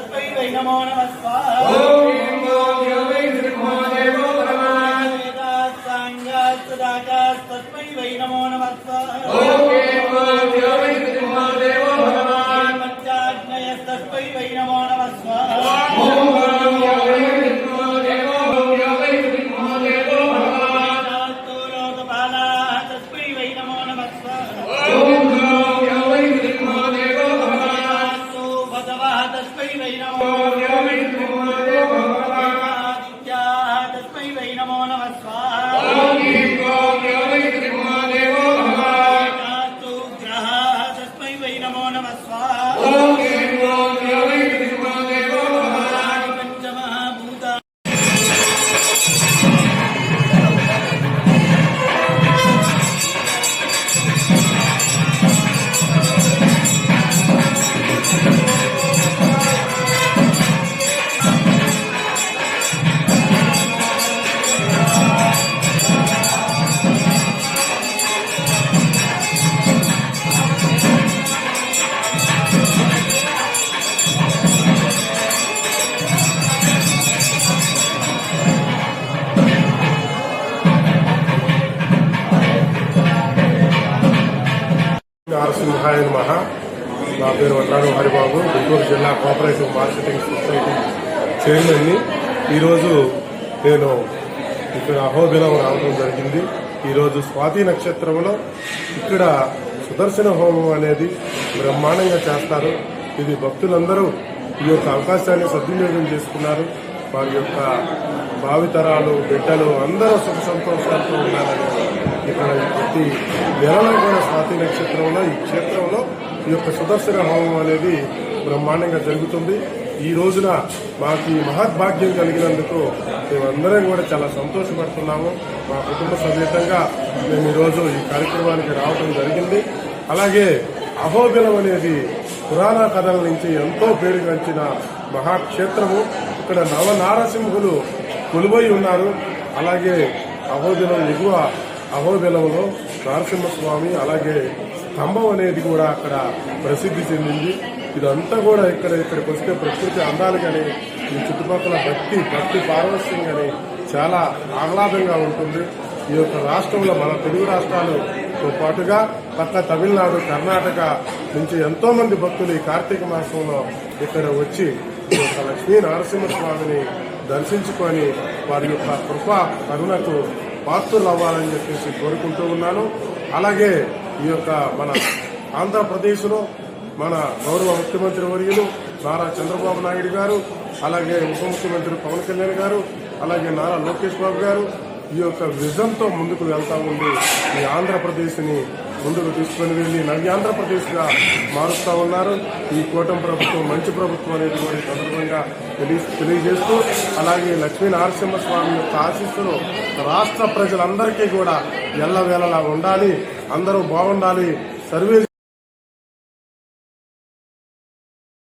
तस्मै वै नमो नमः स्वाहास्मै वै नमो नमः स्वाहाज्ञयस्तस्मै वै नमो नमः स्वाहा Oh! तस्मै నరసింహాయ మహా నా పేరు వడ్రాడు హరిబాబు. గుంటూరు జిల్లా కోఆపరేటివ్ మార్కెటింగ్ సొసైటీ చైర్మన్ని. ఈరోజు నేను ఇక్కడ అహోబిలం రావడం జరిగింది. ఈరోజు స్వాతి నక్షత్రంలో ఇక్కడ సుదర్శన హోమం అనేది బ్రహ్మాండంగా చేస్తారు. ఇది భక్తులందరూ ఈ యొక్క అవకాశాన్ని సద్వినియోగం చేసుకున్నారు. వారి యొక్క భావితరాలు బిడ్డలు అందరూ సుఖ సంతోషాలతో ఉండాలని ఇక్కడ ప్రతి నెలలో కూడా స్వాతి నక్షత్రంలో ఈ క్షేత్రంలో ఈ యొక్క సుదర్శన హోమం అనేది బ్రహ్మాండంగా జరుగుతుంది. ఈ రోజున మాకు ఈ మహద్భాగ్యం కలిగినందుకు మేమందరం కూడా చాలా సంతోషపడుతున్నాము. మా కుటుంబ సమేతంగా మేము ఈరోజు ఈ కార్యక్రమానికి రావడం జరిగింది. అలాగే అహోబిలం అనేది పురాణ కథల నుంచి ఎంతో పేరుగాంచిన మహాక్షేత్రము. ఇక్కడ నవనారసింహులు కొలువై ఉన్నారు. అలాగే అహోబిలం ఎగువ అహోబిలంలో నరసింహస్వామి అలాగే స్తంభం అనేది కూడా అక్కడ ప్రసిద్ధి చెందింది. ఇదంతా కూడా ఇక్కడ ఇక్కడికి వస్తే ప్రకృతి అందాలు కానీ ఈ చుట్టుపక్కల భక్తి భక్తి పారవస్యం కానీ చాలా ఆహ్లాదంగా ఉంటుంది. ఈ యొక్క రాష్ట్రంలో మన తెలుగు రాష్ట్రాలతో పాటుగా పక్క తమిళనాడు కర్ణాటక నుంచి ఎంతో మంది భక్తులు ఈ కార్తీక మాసంలో ఇక్కడ వచ్చి ఈ యొక్క లక్ష్మీ నరసింహస్వామిని దర్శించుకొని వారి యొక్క కృప కరుణకు పాత్రలు అవ్వాలని చెప్పేసి కోరుకుంటూ ఉన్నాను. అలాగే ఈ యొక్క మన ఆంధ్రప్రదేశ్లో మన గౌరవ ముఖ్యమంత్రి వర్యులు నారా చంద్రబాబు నాయుడు గారు అలాగే ఉప ముఖ్యమంత్రి పవన్ కళ్యాణ్ గారు అలాగే నారా లోకేష్ బాబు గారు ఈ యొక్క విజన్తో ముందుకు వెళ్తా ఉంది ఈ ఆంధ్రప్రదేశ్ని ముందుకు తీసుకుని వెళ్ళి నవ్య ఆంధ్రప్రదేశ్గా మారుస్తా ఉన్నారు. ఈ కూటమి ప్రభుత్వం మంచి ప్రభుత్వం అనేది కూడా సందర్భంగా తెలియ- తెలియజేస్తూ అలాగే లక్ష్మీ నరసింహస్వామి యొక్క ఆశీస్సులు రాష్ట్ర ప్రజలందరికీ కూడా ఎల్లవేళలా ఉండాలి. అందరూ బాగుండాలి. సర్వే